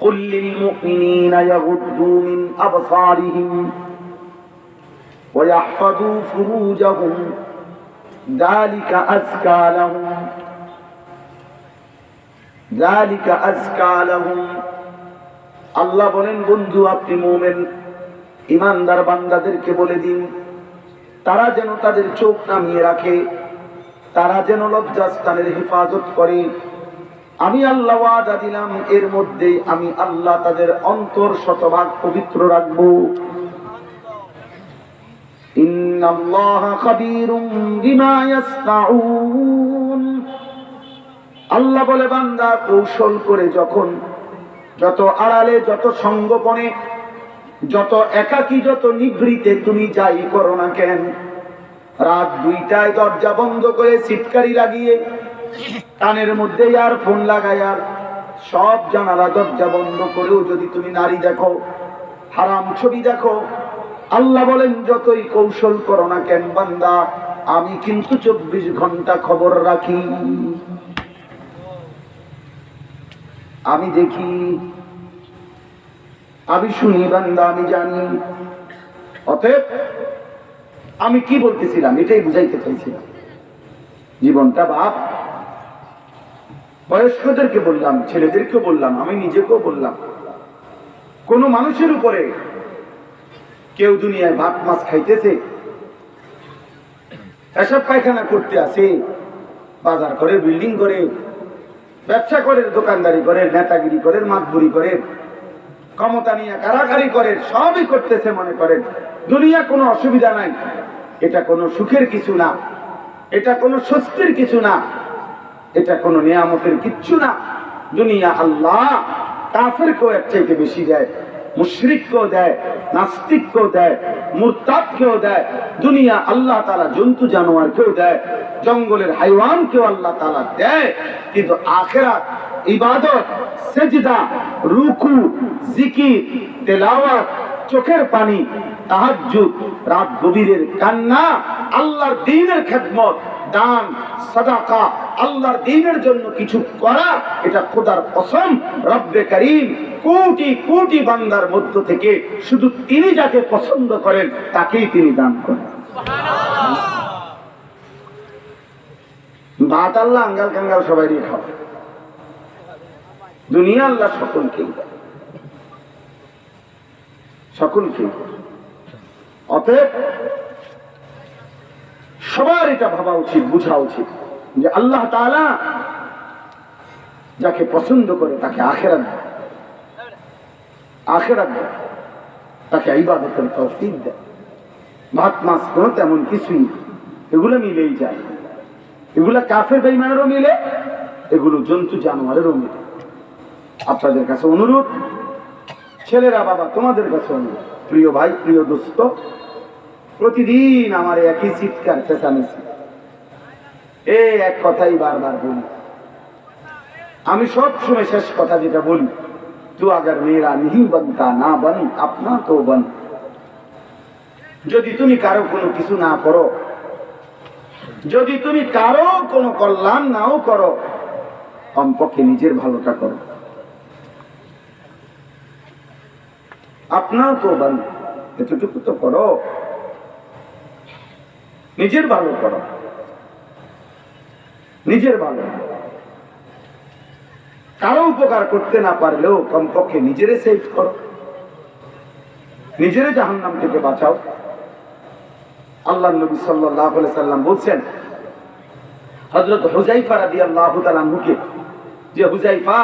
قل للمؤمنين يغضوا من أبصارهم ويحفظوا فروجهم ذلك أزكى لهم ذلك أزكى لهم আল্লাহ বলেন বন্ধু আপনি মোমেন ইমানদার বান্দাদেরকে বলে দিন তারা যেন তাদের চোখ নামিয়ে রাখে তারা যেন লজ্জাস্থানের হেফাজত করে আমি আল্লাহ ওয়াদা দিলাম, এর মধ্যে আমি আল্লাহ তাদের অন্তর শতভাগ পবিত্র রাখব। আল্লাহ বলে, বান্দা, কৌশল করে যখন যত আড়ালে, যত সঙ্গোপনে, যত একাকী, যত নিভৃতে তুমি যাই করো না কেন, রাত দুইটায় দরজা বন্ধ করে সিটকারি লাগিয়ে কানের মধ্যে আর ফোন লাগাইয়ার সব জানালা দরজা বন্ধ করেও যদি তুমি নারী দেখো, হারাম ছবি দেখো, আল্লাহ বলেন, যতই কৌশল করো না কেন বান্দা, আমি কিন্তু চব্বিশ ঘণ্টা খবর রাখি। আমি দেখি, আমি শুনি বান্দা, আমি জানি। অতএব আমি কি বলতেছিলাম? এটাই বুঝাইতে চাইছিলাম। জীবনটা বাপ বয়স্কদেরকে বললাম ছেলেদেরকে বললাম, আমি নিজেকেও বললাম। কোন মানুষের উপরে কেউ দুনিয়ায় ভাত মাছ খাইতেছে এসব পায়খানা করতে আসে, বাজার করে, বিল্ডিং করে, ব্যবসা করে, দোকানদারি করে, নেতাগিরি করে, মাতবুরি করে, ক্ষমতা নিয়ে কারাকারি করে, সবই করতেছে মনে করেন। দুনিয়া কোনো অসুবিধা নাই। এটা কোনো সুখের কিছু না। এটা কোনো স্বস্তির কিছু না। এটা কোনো নিয়ামতের কিচ্ছু না। দুনিয়া আল্লাহ কাফেরকেও এর চাইতে বেশি দেয়, মুশরিককেও দেয়, নাস্তিককেও দেয়, মুরতাদকেও দেয়। দুনিয়া আল্লাহ তালা জন্তু জানোয়ারকেও দেয়, জঙ্গলের হাইওয়ানকেও আল্লাহ তালা দেয়। কিন্তু আখেরা ইবাদত, সেজদা, রুকু, জিকির, তেলাওয়াত, চোখের পানি তাহাজ্জুদ রাত কান্না, আল্লাহর দ্বীনের খেদমত, দান, সাদাকা, আল্লাহর দ্বীনের জন্য কিছু করা, এটা খোদার কসম, রব্বে করিম কোটি কোটি বান্দার মধ্য থেকে শুধু তিনি যাকে পছন্দ করেন, তাকেই তিনি দান করেন। ভাত আল্লাহ আঙ্গাল কাঙ্গাল সবাই খাওয়া দুনিয়া আল্লাহ সকলকেই দেয়। সকলকেই। অতএব সবার এটা ভাবা উচিত, বুঝা উচিত যে আল্লাহ তাআলা যাকে পছন্দ করে তাকে আখেরাত দেয় আখেরাত দেয় তাকে ইবাদতের তৌফিক দেয় ভাত, মাছ, কোনো তেমন কিছুই। এগুলো মিলেই যায়। এগুলো কাফের বেইমানেরও মিলে, এগুলো জন্তু জানোয়ারেরও মিলে। আপনাদের কাছে অনুরোধ ছেলেরা বাবা তোমাদের কাছে প্রিয় ভাই, প্রিয় দোস্ত, প্রতিদিন আমার একই চিৎকার, চেঁচামেচি। এই এক কথাই বারবার বলি। আমি সব সময় শেষ কথা যেটা বলি তু আগার মেয়েরা নিহি বনতা না বন, আপনা তো বন। যদি তুমি কারও কোনো কিছু না করো, যদি তুমি কারও কোনো কল্যাণ নাও করো কমপক্ষে নিজের ভালোটা করো। আপনার তো এতটুকু তো করো। নিজের ভালো করো। নিজের ভালো। কারও উপকার করতে না পারলেও কমপক্ষে নিজেরে সেভ করো। নিজেরে জাহান্নাম থেকে বাঁচাও। আল্লাহ নবী সাল্লাহ সাল্লাম বলছেন হজরত হুজাইফা রাদি আল্লাহ তালাহুকে যে হুজাইফা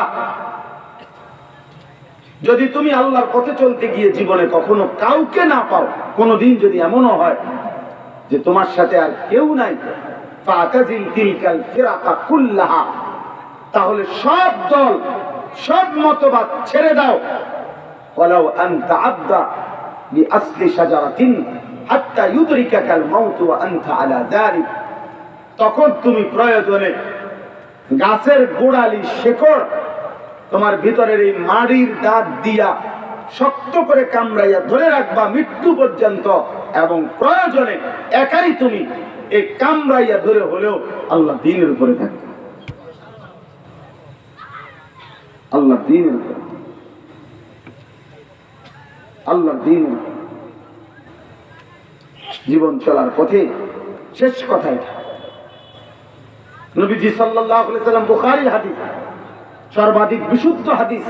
যদি তুমি আল্লাহর পথে চলতে গিয়ে জীবনে কখনো কাউকে না পাও, কোনোদিন যদি এমনও হয় যে তোমার সাথে আর কেউ নাই তাহলে সব দল, সব মতবাদ ছেড়ে দাও। আনতা আবদা বিআসলি শাজারাতিন হাত্তা ইউদরিকাকাল মাউত ওয়া আনতা আলা যালিক তখন তুমি প্রয়োজনে গাছের গোড়ালি শেকড় তোমার ভিতরের এই মাড়ির দাঁত দিয়া শক্ত করে কামড়াইয়া ধরে রাখবা মৃত্যু পর্যন্ত এবং প্রয়োজনে একাই তুমি এই কামড়াইয়া ধরে হলেও আল্লাহ দিনের উপরে থাকবে। আল্লাহ দিনের উপরে। আল্লাহর দিন জীবন চলার পথে শেষ কথা এটা নবীজি আলাইহি সাল্লাম হাদিস। সর্বাধিক বিশুদ্ধ হাদিস,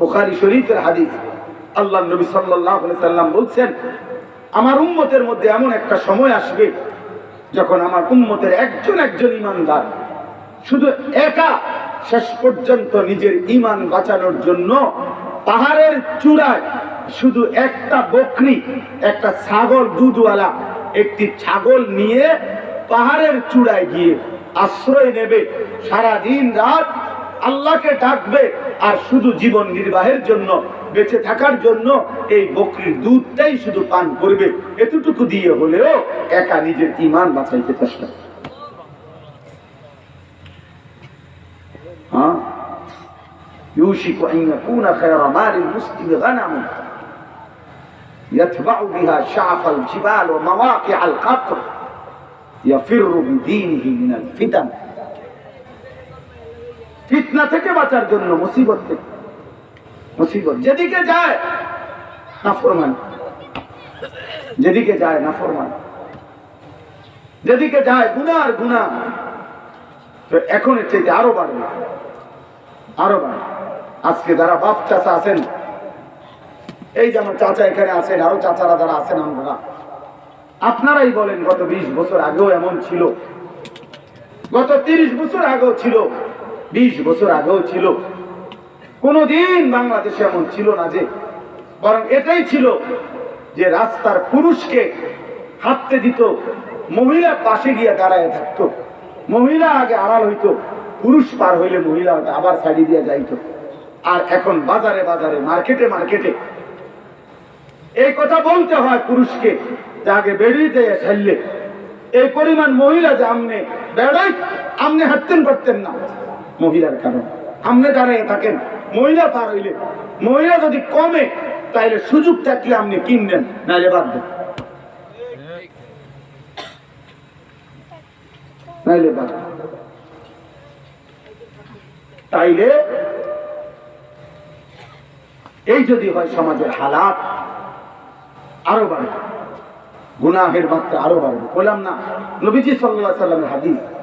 বুখারী শরীফের হাদিস। আল্লাহ নবী আলাইহি সাল্লাম বলছেন, আমার উম্মতের মধ্যে এমন একটা সময় আসবে যখন আমার উম্মতের একজন একজন ইমানদার শুধু একা শেষ পর্যন্ত নিজের ইমান বাঁচানোর জন্য পাহাড়ের চূড়ায় শুধু একটা বকরি, একটা ছাগল দুধওয়ালা, একটি ছাগল নিয়ে পাহাড়ের চূড়ায় গিয়ে আশ্রয় নেবে। সারা দিন রাত আল্লাহকে ডাকবে আর শুধু জীবন নির্বাহের জন্য বেঁচে থাকার জন্য এই বকরির দুধটাই শুধু পান করবে এতটুকু দিয়ে হলেও একা নিজের ইমান বাঁচাইতে চেষ্টা করবে। ها يوشك أن يكون خير مال المسلم غنم يتبع بها شعف الجبال ومواقع القطر يفر بدينه من الفتن ফিতনা থেকে বাঁচার জন্য, মুসিবত থেকে। মুসিবত। যেদিকে যায় না ফরমান যেদিকে যায় না ফরমান যেদিকে যায়, গুনার গুনাহ। তো এখন এর চাইতে আরও বাড়বে। আরও বাড়বে। আজকে যারা বাপ চাচা আছেন, এই যে আমার চাচা এখানে আছেন, আরও চাচারা যারা আছেন আমরা, আপনারাই বলেন, গত বিশ বছর আগেও এমন ছিল। গত তিরিশ বছর আগেও ছিল। বিশ বছর আগেও ছিল। কোনদিন বাংলাদেশে এমন ছিল না যে, বরং এটাই ছিল যে রাস্তার পুরুষকে হাঁটতে দিত মহিলা পাশে গিয়ে দাঁড়ায় থাকতো। মহিলা আগে আড়াল হইতো, পুরুষ পার হইলে মহিলা আবার সাইডে দিয়ে যাইত। আর এখন বাজারে বাজারে, মার্কেটে মার্কেটে এই কথা বলতে হয় পুরুষকে যে আগে বেরিয়ে যায় ছাড়লে এই পরিমাণ মহিলা যে আমনে বেড়াই আমনে হাঁটতেন পারতেন না। মহিলার কারণ। আমনে দাঁড়ায় থাকেন। মহিলা পার হইলে, মহিলা যদি কমে, তাইলে সুযোগ থাকলে আপনি কিনবেন নাহলে বাদ দেন। নাইলে বাদ তাইলে এই যদি হয় সমাজের হালাত, আরও বাড়বে। গুনাহের মাত্রা আরও বাড়বে। বললাম না, নবীজি সাল্লাহ সাল্লামের হাদিস।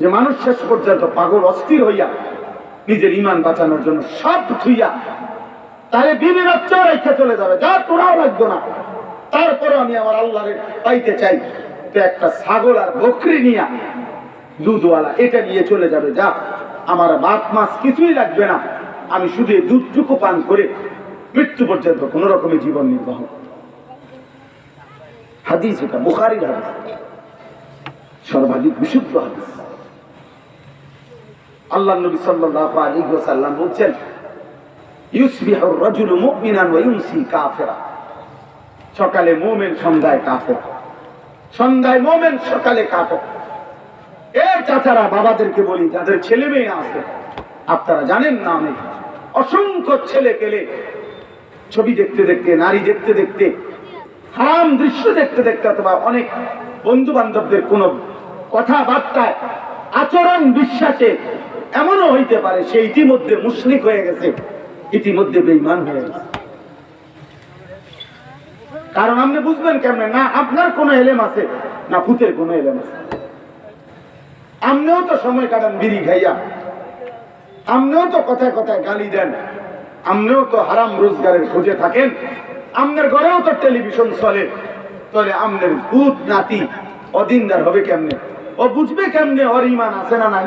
যে মানুষ শেষ পর্যন্ত পাগল, অস্থির হইয়া নিজের ইমান বাঁচানোর জন্য সব থুইয়া তাহলে বিবি বাচ্চাও রেখে চলে যাবে। যা তোরাও লাগতো না। তারপরে আমি আমার আল্লাহরে পাইতে চাই একটা ছাগল আর বকরি নিয়া দুধওয়ালা এটা নিয়ে চলে যাবে। যা আমার বাপ মাস কিছুই লাগবে না। আমি শুধু দুধটুকু পান করে মৃত্যু পর্যন্ত কোন রকমের জীবন নির্বাহ। হাদিস এটা, বুখারির হাদিস। সর্বাধিক বিশুদ্ধ হাদিস। আল্লাহ নবী সাল্লাল্লাহু আলাইহি ওয়াসাল্লাম বলছেন, ইউসবিহু রাজুলু মুমিনান ওয়া ইউমসি কাফিরা। সকালে মুমিন, সন্ধ্যায় কাফের। সন্ধ্যায় মুমিন, সকালে কাফের। এ চাচারা বাবাদেরকে বলি, যাদের ছেলে মেয়ে আছে, আপনারা জানেন না অনেক। অসংখ্য ছেলে পেলে, ছবি দেখতে দেখতে, নারী দেখতে দেখতে, হারাম দৃশ্য দেখতে দেখতে অথবা অনেক বন্ধু বান্ধবদের কোনো কথাবার্তায় আচরণ বিশ্বাসে এমনও হইতে পারে সে ইতিমধ্যে মুশরিক হয়ে গেছে, ইতিমধ্যে বেঈমান হয়ে গেছে। কারণ আপনি বুঝবেন কেমনে, না আপনার কোনো এলেম আছে, না ভূতের কোনো এলেম আছে। আমনেও তো সময় কাটান বিড়ি খাইয়া আমনেও তো কথায় কথায় গালি দেন, আপনিও তো হারাম রোজগারের খোঁজে থাকেন আমনের ঘরেও তো টেলিভিশন চলে তাহলে আমনের ভূত নাতি অদিনদার হবে কেমনে? ও বুঝবে কেমনে ওর ইমান আছে না নাই?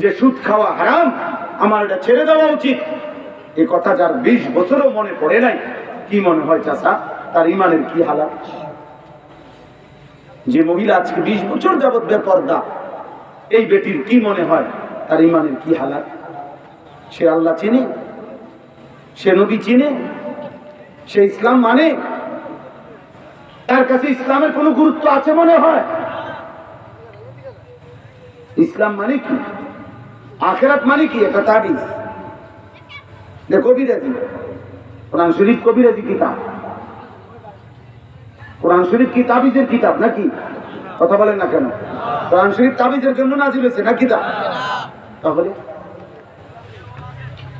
যে সুদ খাওয়া হারাম, আমার এটা ছেড়ে দেওয়া উচিত। এ কথা যার বিশ বছরও মনে পড়ে নাই, কি মনে হয় চাষা তার ইমানের কি হালাত? যে মহিলা আজকে বিশ বছর যাবৎ বেপর্দা, এই বেটির কি মনে হয়? তার ইমানের কি হালাত? সে আল্লাহ চিনি, সে নবী চিনে, সে ইসলাম মানে। তার কাছে ইসলামের কোনো গুরুত্ব আছে মনে হয়? ইসলাম মানে কি? আখেরাত মানে কি? একটা তাবিজ। যে কবিরাজি। কোরআন শরীফ কবিরাজি কিতাব। কোরআন শরীফ কি তাবিজের কিতাব নাকি? কথা বলেন না কেন? কোরআন শরীফ তাবিজের জন্য নাজিল হয়েছে না কিতাব তাহলে?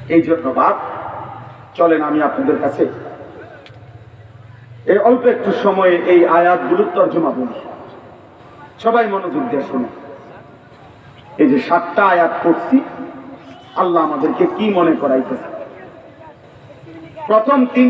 এই জন্য বাপ, চলেন আমি আপনাদের কাছে এই অল্প একটু সময়ে এই আয়াতগুলোর তর্জমা বলি। সবাই মনোযোগ দিয়ে শুনে এই যে সাতটা আয়াত পড়ছি আল্লাহ আমাদেরকে কি মনে করাইতেছে? প্রথম তিন